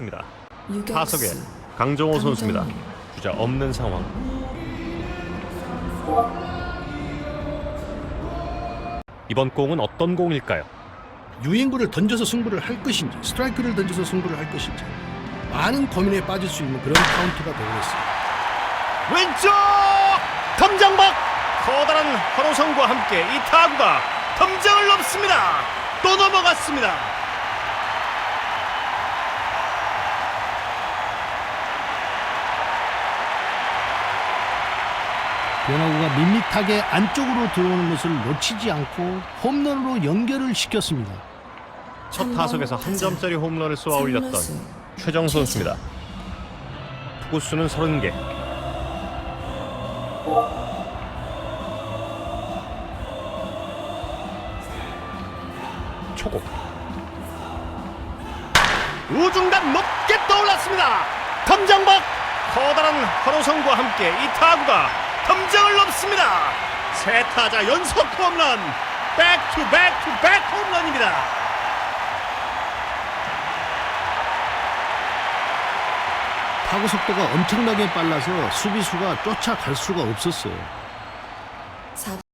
유격수 타석에 강정호 선수입니다. 주자 없는 상황. 이번 공은 어떤 공일까요? 유인구를 던져서 승부를 할 것인지 스트라이크를 던져서 승부를 할 것인지 많은 고민에 빠질 수 있는 그런 카운트가 되어있습니다. 왼쪽 덤장박 커다란 환호성과 함께 이 타구가 덤장을 넘습니다. 또 넘어갔습니다. 변화구가 밋밋하게 안쪽으로 들어오는 것을 놓치지 않고 홈런으로 연결을 시켰습니다. 첫 타석에서 한 점짜리 홈런을 쏘아 올렸던 최정 선수입니다. 투구수는 30개. 초고. 우중간 높게 떠올랐습니다. 덤장박 커다란 환호성과 함께 이 타구가 덤장을 넘습니다. 세 타자 연속 홈런. 백투백투백 홈런입니다. 타구 속도가 엄청나게 빨라서 수비수가 쫓아갈 수가 없었어요.